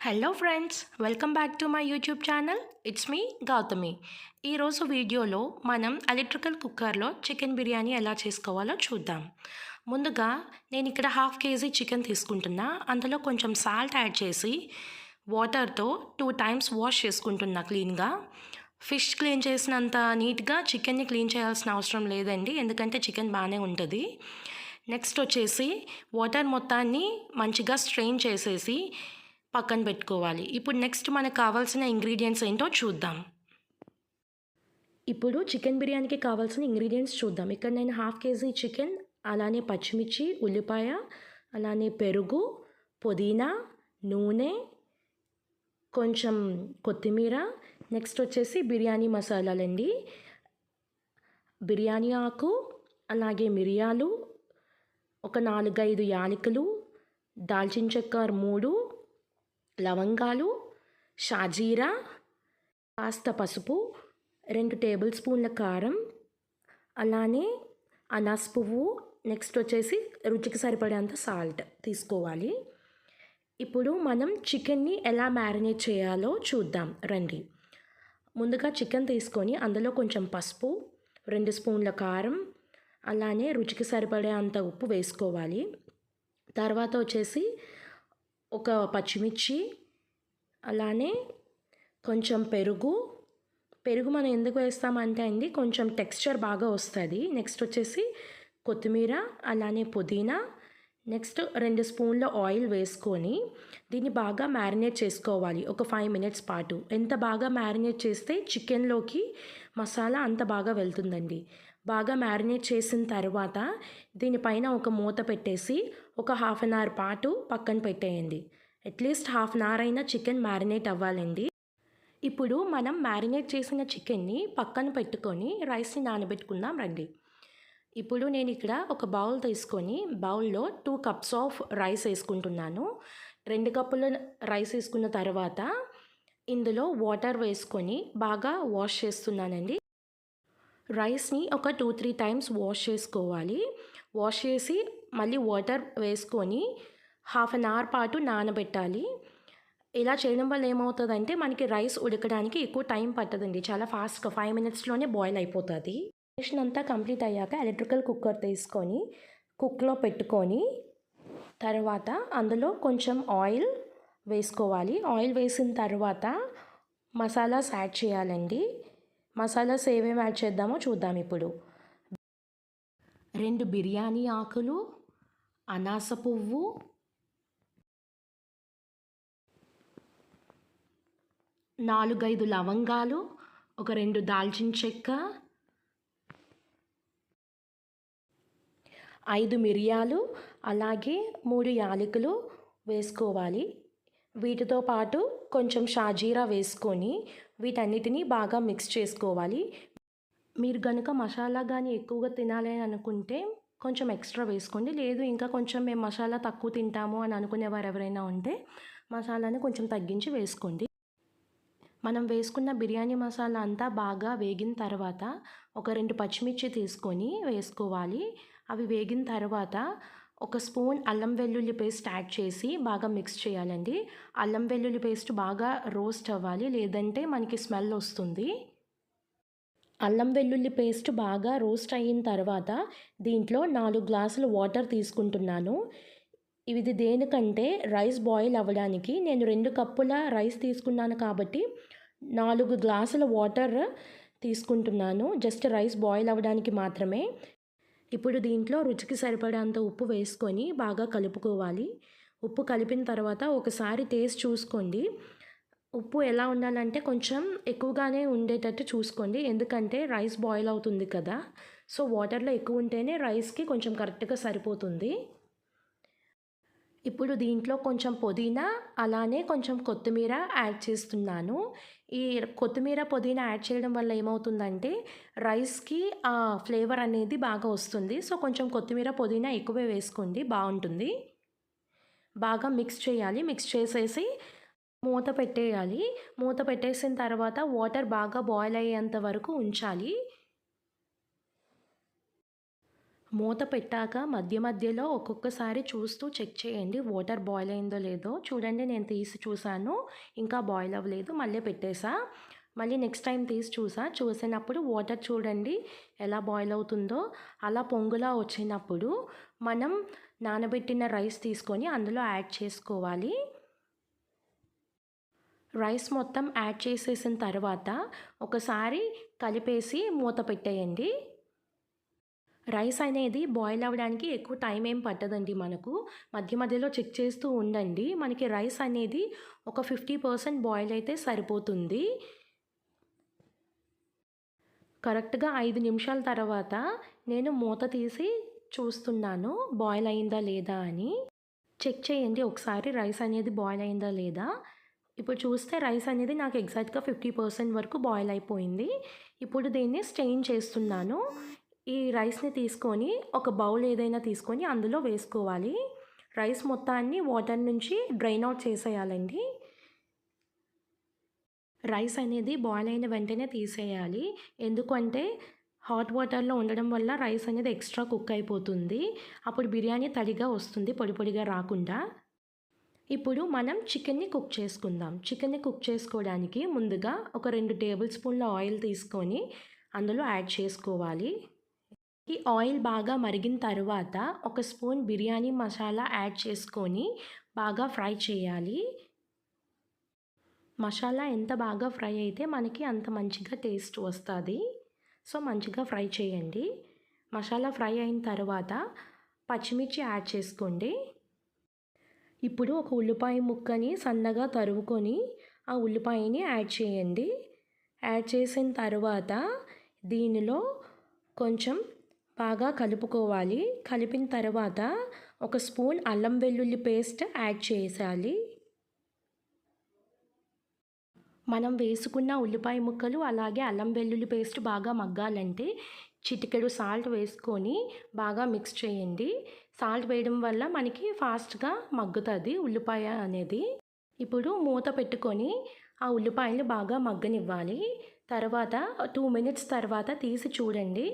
Hello friends welcome back to my YouTube channel it's me Gautami ఈరోజు వీడియోలో మనం electrical కుక్కర్లో చికెన్ బిర్యానీ ఎలా చేసుకోవాలో చూద్దాం. ముందుగా నేను ఇక్కడ హాఫ్ కేజీ చికెన్ తీసుకుంటున్నా. అందులో కొంచెం సాల్ట్ యాడ్ చేసి వాటర్తో టూ టైమ్స్ వాష్ చేసుకుంటున్నా క్లీన్గా ఫిష్ క్లీన్ చేసినంత నీట్గా చికెన్ని క్లీన్ చేయాల్సిన అవసరం లేదండి. ఎందుకంటే చికెన్ బాగానే ఉంటుంది. నెక్స్ట్ వచ్చేసి వాటర్ మొత్తాన్ని మంచిగా స్ట్రెయిన్ చేసేసి పక్కన పెట్టుకోవాలి. ఇప్పుడు నెక్స్ట్ మనకు కావాల్సిన ఇంగ్రీడియంట్స్ ఏంటో చూద్దాం. ఇప్పుడు చికెన్ బిర్యానీకి కావాల్సిన ఇంగ్రీడియంట్స్ చూద్దాం. ఇక్కడ నేను హాఫ్ కేజీ చికెన్ అలానే పచ్చిమిర్చి ఉల్లిపాయ అలానే పెరుగు పుదీనా నూనె కొంచెం కొత్తిమీర నెక్స్ట్ వచ్చేసి బిర్యానీ మసాలాలండి. బిర్యానీ ఆకు అలాగే మిరియాలు ఒక నాలుగైదు యాలకులు దాల్చిన చెక్క మూడు లవంగాలు షాజీరా కాస్త పసుపు రెండు టేబుల్ స్పూన్ల కారం అలానే అనాస్ పువ్వు నెక్స్ట్ వచ్చేసి రుచికి సరిపడేంత సాల్ట్ తీసుకోవాలి. ఇప్పుడు మనం చికెన్ని ఎలా మ్యారినేట్ చేయాలో చూద్దాం. రండి. ముందుగా చికెన్ తీసుకొని అందులో కొంచెం పసుపు రెండు స్పూన్ల కారం అలానే రుచికి సరిపడే అంత ఉప్పు వేసుకోవాలి. తర్వాత వచ్చేసి ఒక పచ్చిమిర్చి అలానే కొంచెం పెరుగు. పెరుగు మనం ఎందుకు వేస్తామంటే అండి కొంచెం టెక్స్చర్ బాగా వస్తుంది. నెక్స్ట్ వచ్చేసి కొత్తిమీర అలానే పుదీనా. నెక్స్ట్ రెండు స్పూన్ల ఆయిల్ వేసుకొని దీన్ని బాగా మ్యారినేట్ చేసుకోవాలి ఒక ఫైవ్ మినిట్స్ పాటు. ఎంత బాగా మ్యారినేట్ చేస్తే చికెన్లోకి మసాలా అంత బాగా వెళ్తుందండి. బాగా మ్యారినేట్ చేసిన తర్వాత దీనిపైన ఒక మూత పెట్టేసి ఒక హాఫ్ అన్ అవర్ పాటు పక్కన పెట్టేయండి. At least half an hour అయినా చికెన్ మ్యారినేట్ అవ్వాలండి. ఇప్పుడు మనం మ్యారినేట్ చేసిన చికెన్ని పక్కన పెట్టుకొని రైస్ని నానబెట్టుకుందాం రండి. ఇప్పుడు నేను ఇక్కడ ఒక బౌల్ తీసుకొని బౌల్లో టూ కప్స్ ఆఫ్ రైస్ వేసుకుంటున్నాను. రెండు కప్పుల రైస్ వేసుకున్న తర్వాత ఇందులో వాటర్ వేసుకొని బాగా వాష్ చేస్తున్నానండి. రైస్ని ఒక టూ త్రీ టైమ్స్ వాష్ చేసుకోవాలి. వాష్ చేసి మళ్ళీ వాటర్ వేసుకొని హాఫ్ అన్ అవర్ పాటు నానబెట్టాలి. ఇలా చేయడం వల్ల ఏమవుతుందంటే మనకి రైస్ ఉడకడానికి ఎక్కువ టైం పట్టదండి. చాలా ఫాస్ట్గా ఫైవ్ మినిట్స్లోనే బాయిల్ అయిపోతుంది. మిషన్ అంతా కంప్లీట్ అయ్యాక ఎలక్ట్రికల్ కుక్కర్ తీసుకొని కుక్లో పెట్టుకొని తర్వాత అందులో కొంచెం ఆయిల్ వేసుకోవాలి. ఆయిల్ వేసిన తర్వాత మసాలాస్ యాడ్ చేయాలండి. మసాలాస్ ఏమేమి యాడ్ చేద్దామో చూద్దాం ఇప్పుడు. రెండు బిర్యానీ ఆకులు అనాస పువ్వు నాలుగైదు లవంగాలు ఒక రెండు దాల్చిన చెక్క ఐదు మిరియాలు అలాగే మూడు యాలకులు వేసుకోవాలి. వీటితో పాటు కొంచెం షాజీరా వేసుకొని వీటన్నిటిని బాగా మిక్స్ చేసుకోవాలి. మీరు కనుక మసాలా కానీ ఎక్కువగా తినాలి అని అనుకుంటే కొంచెం ఎక్స్ట్రా వేసుకోండి. లేదు ఇంకా కొంచెం మేము మసాలా తక్కువ తింటాము అని అనుకునేవారు ఎవరైనా ఉంటే మసాలాని కొంచెం తగ్గించి వేసుకోండి. మనం వేసుకున్న బిర్యానీ మసాలా అంతా బాగా వేగిన తర్వాత ఒక రెండు పచ్చిమిర్చి తీసుకొని వేసుకోవాలి. అవి వేగిన తర్వాత ఒక స్పూన్ అల్లం వెల్లుల్లి పేస్ట్ యాడ్ చేసి బాగా మిక్స్ చేయాలండి. అల్లం వెల్లుల్లి పేస్ట్ బాగా రోస్ట్ అవ్వాలి లేదంటే మనకి స్మెల్ వస్తుంది. అల్లం వెల్లుల్లి పేస్ట్ బాగా రోస్ట్ అయిన తర్వాత దీంట్లో నాలుగు గ్లాసులు వాటర్ తీసుకుంటున్నాను. ఇది దేనికంటే రైస్ బాయిల్ అవ్వడానికి నేను రెండు కప్పుల రైస్ తీసుకున్నాను కాబట్టి నాలుగు గ్లాసుల వాటర్ తీసుకుంటున్నాను. జస్ట్ రైస్ బాయిల్ అవ్వడానికి మాత్రమే. ఇప్పుడు దీంట్లో రుచికి సరిపడేంత ఉప్పు వేసుకొని బాగా కలుపుకోవాలి. ఉప్పు కలిపిన తర్వాత ఒకసారి టేస్ట్ చూసుకోండి. ఉప్పు ఎలా ఉండాలంటే కొంచెం ఎక్కువగానే ఉండేటట్టు చూసుకోండి. ఎందుకంటే రైస్ బాయిల్ అవుతుంది కదా. సో వాటర్లో ఎక్కువ ఉంటేనే రైస్కి కొంచెం కరెక్ట్గా సరిపోతుంది. ఇప్పుడు దీంట్లో కొంచెం పుదీనా అలానే కొంచెం కొత్తిమీర యాడ్ చేస్తున్నాను. ఈ కొత్తిమీర పుదీనా యాడ్ చేయడం వల్ల ఏమవుతుందంటే రైస్కి ఆ ఫ్లేవర్ అనేది బాగా వస్తుంది. సో కొంచెం కొత్తిమీర పుదీనా ఎక్కువే వేసుకోండి. బాగుంటుంది. బాగా మిక్స్ చేయాలి. మిక్స్ చేసేసి మూత పెట్టేయాలి. మూత పెట్టేసిన తర్వాత వాటర్ బాగా బాయిల్ అయ్యేంత వరకు ఉంచాలి. మూత పెట్టాక మధ్య మధ్యలో ఒక్కొక్కసారి చూస్తూ చెక్ చేయండి. వాటర్ బాయిల్ అయిందో లేదో. చూడండి నేను తీసి చూసాను ఇంకా బాయిల్ అవ్వలేదు. మళ్ళీ పెట్టేసా. మళ్ళీ నెక్స్ట్ టైం తీసి చూసా. చూసినప్పుడు వాటర్ చూడండి ఎలా బాయిల్ అవుతుందో. అలా పొంగులా వచ్చినప్పుడు మనం నానబెట్టిన రైస్ తీసుకొని అందులో యాడ్ చేసుకోవాలి. రైస్ మొత్తం యాడ్ చేసేసిన తర్వాత ఒకసారి కలిపేసి మూత పెట్టేయండి. రైస్ అనేది బాయిల్ అవ్వడానికి ఎక్కువ టైం ఏం పట్టదండి మనకు. మధ్య మధ్యలో చెక్ చేస్తూ ఉండండి. మనకి రైస్ అనేది ఒక ఫిఫ్టీ పర్సెంట్ బాయిల్ అయితే సరిపోతుంది. కరెక్ట్గా ఐదు నిమిషాల తర్వాత నేను మూత తీసి చూస్తున్నాను బాయిల్ అయిందా లేదా అని. చెక్ చేయండి ఒకసారి రైస్ అనేది బాయిల్ అయిందా లేదా. ఇప్పుడు చూస్తే రైస్ అనేది నాకు ఎగ్జాక్ట్గా ఫిఫ్టీ పర్సెంట్ వరకు బాయిల్ అయిపోయింది. ఇప్పుడు దీన్ని స్టెయిన్ చేస్తున్నాను. ఈ రైస్ని తీసుకొని ఒక బౌల్ ఏదైనా తీసుకొని అందులో వేసుకోవాలి. రైస్ మొత్తాన్ని వాటర్ నుంచి డ్రైన్ అవుట్ చేసేయాలండి. రైస్ అనేది బాయిల్ అయిన వెంటనే తీసేయాలి. ఎందుకంటే హాట్ వాటర్లో ఉండడం వల్ల రైస్ అనేది ఎక్స్ట్రా కుక్ అయిపోతుంది. అప్పుడు బిర్యానీ తడిగా వస్తుంది పొడి పొడిగా రాకుండా. ఇప్పుడు మనం చికెన్ని కుక్ చేసుకుందాం. చికెన్ని కుక్ చేసుకోవడానికి ముందుగా ఒక రెండు టేబుల్ స్పూన్ల ఆయిల్ తీసుకొని అందులో యాడ్ చేసుకోవాలి. ఈ ఆయిల్ బాగా మరిగిన తర్వాత ఒక స్పూన్ బిర్యానీ మసాలా యాడ్ చేసుకొని బాగా ఫ్రై చేయాలి. మసాలా ఎంత బాగా ఫ్రై అయితే మనకి అంత మంచిగా టేస్ట్ వస్తుంది. సో మంచిగా ఫ్రై చేయండి. మసాలా ఫ్రై అయిన తర్వాత పచ్చిమిర్చి యాడ్ చేసుకోండి. ఇప్పుడు ఒక ఉల్లిపాయ ముక్కని సన్నగా తరుముకొని ఆ ఉల్లిపాయని యాడ్ చేయండి. యాడ్ చేసిన తర్వాత దీనిలో కొంచెం బాగా కలుపుకోవాలి. కలిపిన తర్వాత ఒక స్పూన్ అల్లం వెల్లుల్లి పేస్ట్ యాడ్ చేయాలి. మనం వేసుకున్న ఉల్లిపాయ ముక్కలు అలాగే అల్లం వెల్లుల్లి పేస్ట్ బాగా మగ్గాలంటే చిటికెడు సాల్ట్ వేసుకొని బాగా మిక్స్ చేయండి. సాల్ట్ వేయడం వల్ల మనకి ఫాస్ట్గా మగ్గుతుంది ఉల్లిపాయ అనేది. ఇప్పుడు మూత పెట్టుకొని ఆ ఉల్లిపాయలు బాగా మగ్గనివ్వాలి. తర్వాత టూ మినిట్స్ తర్వాత తీసి చూడండి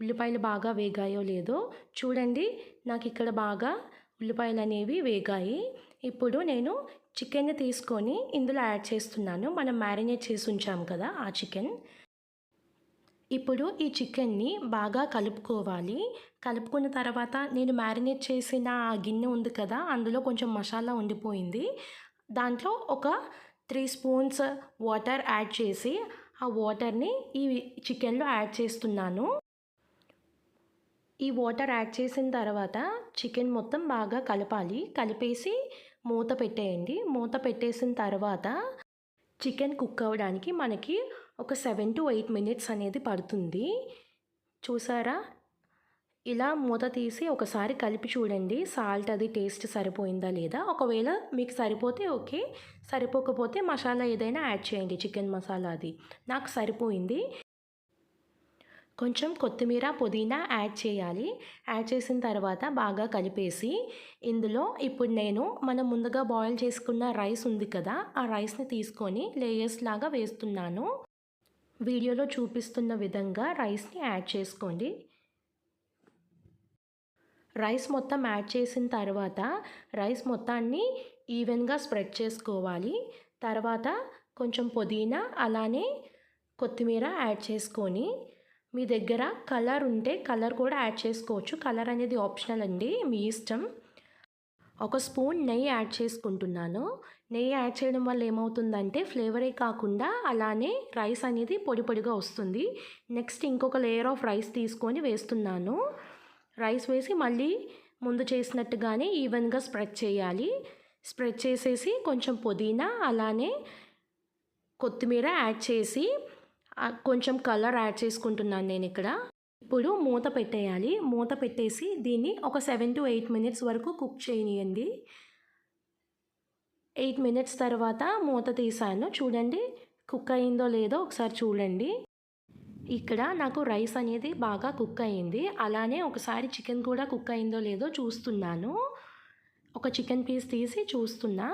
ఉల్లిపాయలు బాగా వేగాయో లేదో. చూడండి నాకు ఇక్కడ బాగా ఉల్లిపాయలు అనేవి వేగాయి. ఇప్పుడు నేను చికెన్ని తీసుకొని ఇందులో యాడ్ చేస్తున్నాను. మనం మ్యారినేట్ చేసి ఉంచాము కదా ఆ చికెన్ ఇప్పుడు ఈ చికెన్ని బాగా కలుపుకోవాలి. కలుపుకున్న తర్వాత నేను మ్యారినేట్ చేసిన ఆ గిన్నె ఉంది కదా అందులో కొంచెం మసాలా ఉండిపోయింది. దాంట్లో ఒక త్రీ స్పూన్స్ వాటర్ యాడ్ చేసి ఆ వాటర్ని ఈ చికెన్లో యాడ్ చేస్తున్నాను. ఈ వాటర్ యాడ్ చేసిన తర్వాత చికెన్ మొత్తం బాగా కలపాలి. కలిపేసి మూత పెట్టేయండి. మూత పెట్టేసిన తర్వాత చికెన్ కుక్ అవ్వడానికి మనకి ఒక సెవెన్ టు ఎయిట్ మినిట్స్ అనేది పడుతుంది. చూసారా? ఇలా మూత తీసి ఒకసారి కలిపి చూడండి. సాల్ట్ అది టేస్ట్ సరిపోయిందా లేదా? ఒకవేళ మీకు సరిపోతే ఓకే. సరిపోకపోతే మసాలా ఏదైనా యాడ్ చేయండి చికెన్ మసాలా అది. నాకు సరిపోయింది. కొంచెం కొత్తిమీర పుదీనా యాడ్ చేయాలి. యాడ్ చేసిన తర్వాత బాగా కలిపేసి ఇందులో ఇప్పుడు నేను మనం ముందుగా బాయిల్ చేసుకున్న రైస్ ఉంది కదా ఆ రైస్ని తీసుకొని లేయర్స్ లాగా వేస్తున్నాను. వీడియోలో చూపిస్తున్న విధంగా రైస్ని యాడ్ చేసుకోండి. రైస్ మొత్తం యాడ్ చేసిన తర్వాత రైస్ మొత్తాన్ని ఈవెన్గా స్ప్రెడ్ చేసుకోవాలి. తర్వాత కొంచెం పుదీనా అలానే కొత్తిమీర యాడ్ చేసుకొని మీ దగ్గర కలర్ ఉంటే కలర్ కూడా యాడ్ చేసుకోవచ్చు. కలర్ అనేది ఆప్షనల్ అండి మీ ఇష్టం. ఒక స్పూన్ నెయ్యి యాడ్ చేసుకుంటున్నాను. నెయ్యి యాడ్ చేయడం వల్ల ఏమవుతుందంటే ఫ్లేవరే కాకుండా అలానే రైస్ అనేది పొడి పొడిగా వస్తుంది. నెక్స్ట్ ఇంకొక లేయర్ ఆఫ్ రైస్ తీసుకొని వేస్తున్నాను. రైస్ వేసి మళ్ళీ ముందు చేసినట్టుగానే ఈవెన్గా స్ప్రెడ్ చేయాలి. స్ప్రెడ్ చేసేసి కొంచెం పుదీనా అలానే కొత్తిమీర యాడ్ చేసి కొంచెం కలర్ యాడ్ చేసుకుంటున్నాను నేను ఇక్కడ. ఇప్పుడు మూత పెట్టేయాలి. మూత పెట్టేసి దీన్ని ఒక సెవెన్ టు ఎయిట్ మినిట్స్ వరకు కుక్ చేయనియండి. ఎయిట్ మినిట్స్ తర్వాత మూత తీసాను. చూడండి కుక్ అయిందో లేదో ఒకసారి చూడండి. ఇక్కడ నాకు రైస్ అనేది బాగా కుక్ అయింది. అలానే ఒకసారి చికెన్ కూడా కుక్ అయిందో లేదో చూస్తున్నాను. ఒక చికెన్ పీస్ తీసి చూస్తున్నా.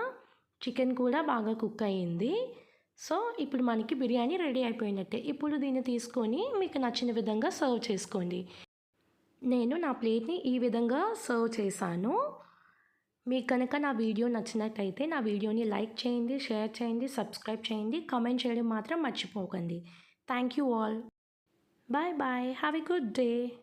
చికెన్ కూడా బాగా కుక్ అయింది. సో ఇప్పుడు మనకి బిర్యానీ రెడీ అయిపోయినట్టే. ఇప్పుడు దీన్ని తీసుకొని మీకు నచ్చిన విధంగా సర్వ్ చేసుకోండి. నేను నా ప్లేట్ని ఈ విధంగా సర్వ్ చేశాను. మీకు కనుక నా వీడియో నచ్చినట్టయితే నా వీడియోని లైక్ చేయండి షేర్ చేయండి సబ్స్క్రైబ్ చేయండి కామెంట్ చేయడం మాత్రం మర్చిపోకండి. Thank you all. Bye bye. Have a good day.